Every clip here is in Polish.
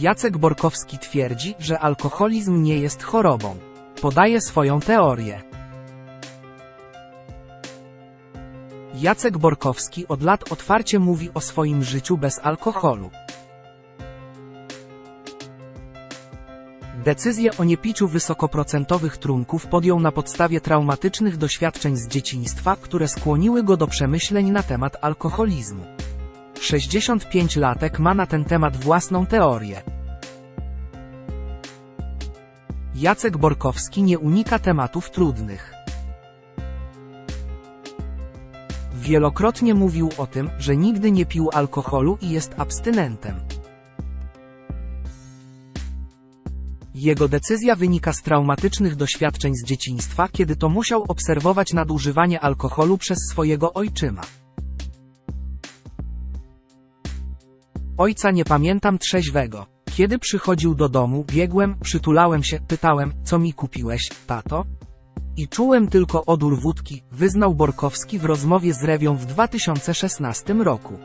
Jacek Borkowski twierdzi, że alkoholizm nie jest chorobą. Podaje swoją teorię. Jacek Borkowski od lat otwarcie mówi o swoim życiu bez alkoholu. Decyzję o niepiciu wysokoprocentowych trunków podjął na podstawie traumatycznych doświadczeń z dzieciństwa, które skłoniły go do przemyśleń na temat alkoholizmu. 65-latek ma na ten temat własną teorię. Jacek Borkowski nie unika tematów trudnych. Wielokrotnie mówił o tym, że nigdy nie pił alkoholu i jest abstynentem. Jego decyzja wynika z traumatycznych doświadczeń z dzieciństwa, kiedy to musiał obserwować nadużywanie alkoholu przez swojego ojczyma. Ojca nie pamiętam trzeźwego. Kiedy przychodził do domu, biegłem, przytulałem się, pytałem, co mi kupiłeś, tato? I czułem tylko odór wódki, wyznał Borkowski w rozmowie z Rewią w 2016 roku.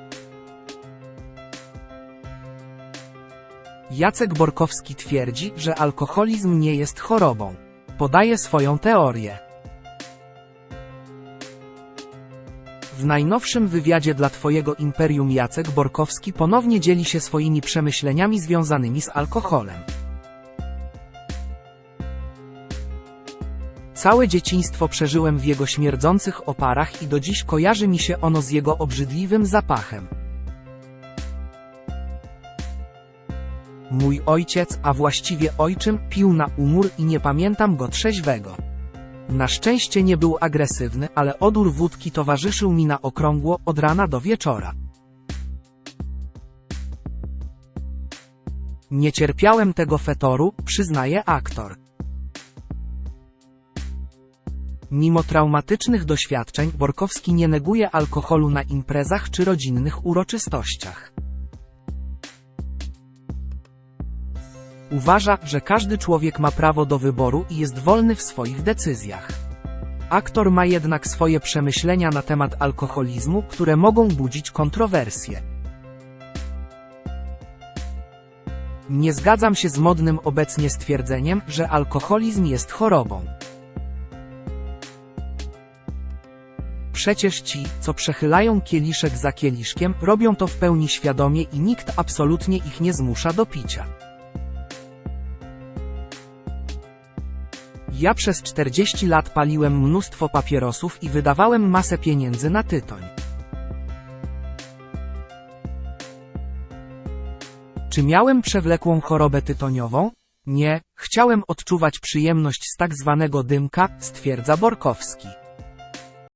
Jacek Borkowski twierdzi, że alkoholizm nie jest chorobą. Podaje swoją teorię. W najnowszym wywiadzie dla Twojego Imperium Jacek Borkowski ponownie dzieli się swoimi przemyśleniami związanymi z alkoholem. Całe dzieciństwo przeżyłem w jego śmierdzących oparach i do dziś kojarzy mi się ono z jego obrzydliwym zapachem. Mój ojciec, a właściwie ojczym, pił na umór i nie pamiętam go trzeźwego. Na szczęście nie był agresywny, ale odór wódki towarzyszył mi na okrągło od rana do wieczora. Nie cierpiałem tego fetoru, przyznaje aktor. Mimo traumatycznych doświadczeń, Borkowski nie neguje alkoholu na imprezach czy rodzinnych uroczystościach. Uważa, że każdy człowiek ma prawo do wyboru i jest wolny w swoich decyzjach. Aktor ma jednak swoje przemyślenia na temat alkoholizmu, które mogą budzić kontrowersje. Nie zgadzam się z modnym obecnie stwierdzeniem, że alkoholizm jest chorobą. Przecież ci, co przechylają kieliszek za kieliszkiem, robią to w pełni świadomie i nikt absolutnie ich nie zmusza do picia. Ja przez 40 lat paliłem mnóstwo papierosów i wydawałem masę pieniędzy na tytoń. Czy miałem przewlekłą chorobę tytoniową? Nie, chciałem odczuwać przyjemność z tak zwanego dymka, stwierdza Borkowski.